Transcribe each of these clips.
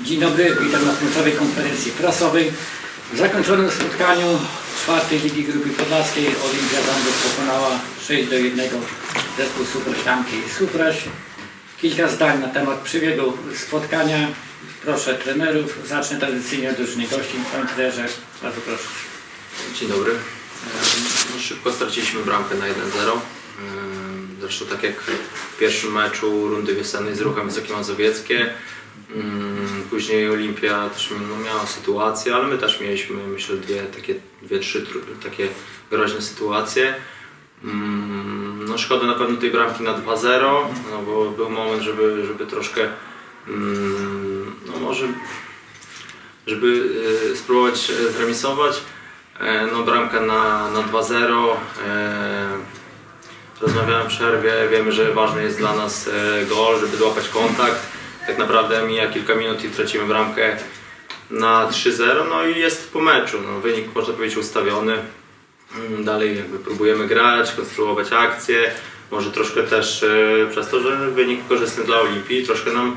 Dzień dobry, witam na końcowej konferencji prasowej. W zakończonym spotkaniu czwartej Ligi Grupy Podlaskiej Olimpia Zambów pokonała 6 do 1 zespół Supraślanki Supraś. Kilka zdań na temat przebiegu spotkania. Proszę trenerów. Zacznę tradycyjnie od drużyny gości. Panie trenerze, bardzo proszę. Dzień dobry. Em, no, Szybko straciliśmy bramkę na 1-0. Zresztą tak jak w pierwszym meczu rundy wiosennej z ruchem Wysokie Mazowieckie. Później Olimpia też no, miała sytuację, ale my też mieliśmy myślę dwie takie, dwie, trzy tr- takie groźne sytuacje. No szkoda na pewno tej bramki na 2-0, no bo był moment, żeby, żeby troszkę no może żeby e, spróbować e, zremisować. E, No bramka na, na 2-0. Rozmawiałem w przerwie, wiemy, że ważny jest dla nas e, gol, żeby złapać kontakt. Tak naprawdę mija kilka minut i tracimy bramkę na 3-0, no i jest po meczu. No, wynik można powiedzieć ustawiony. Mm, Dalej jakby próbujemy grać, konstruować akcje. Może troszkę też e, przez to, że wynik korzystny dla Olimpii, troszkę nam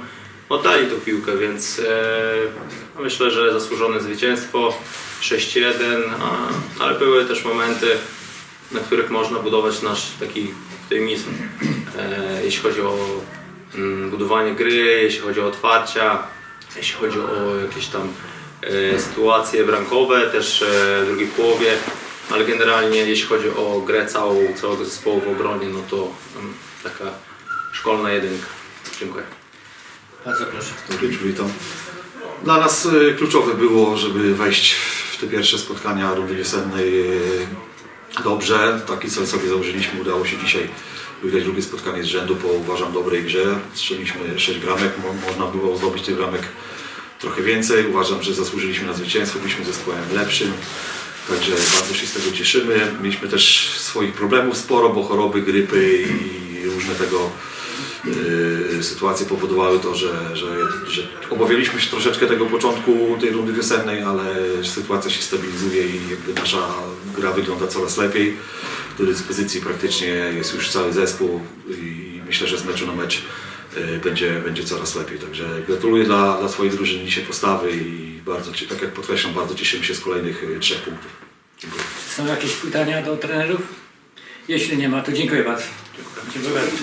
oddali tą piłkę, więc e, myślę, że zasłużone zwycięstwo 6-1, a- ale były też momenty, na których można budować nasz taki optymizm, e, jeśli chodzi o mm, budowanie gry, jeśli chodzi o otwarcia, jeśli chodzi o jakieś tam e, sytuacje bramkowe też e, w drugiej połowie, ale generalnie jeśli chodzi o grę całą, całego zespołu w obronie, no to mm, taka szkolna jedynka. Dziękuję. Bardzo proszę. Dobry, witam. Dla nas kluczowe było, żeby wejść w te pierwsze spotkania rundy wiosennej dobrze. Taki cel sobie założyliśmy. Udało się dzisiaj wygrać drugie spotkanie z rzędu po uważam dobrej grze. Strzeliliśmy 6 bramek. Mo- Można było zdobyć tych bramek trochę więcej. Uważam, że zasłużyliśmy na zwycięstwo. Byliśmy zespołem lepszym. Także bardzo się z tego cieszymy. Mieliśmy też swoich problemów sporo, bo choroby, grypy i różne tego sytuacje powodowały to, że, że, że obawialiśmy się troszeczkę tego początku tej rundy wiosennej, ale sytuacja się stabilizuje i jakby nasza gra wygląda coraz lepiej. Do dyspozycji praktycznie jest już cały zespół i myślę, że z meczu na mecz y, będzie, będzie coraz lepiej. Także gratuluję dla, dla swojej drużyny dzisiaj postawy i bardzo, tak jak podkreślam, bardzo cieszymy się z kolejnych y, trzech punktów. Dziękuję. Są jakieś pytania do trenerów? Jeśli nie ma, to dziękuję bardzo. Dziękuję bardzo.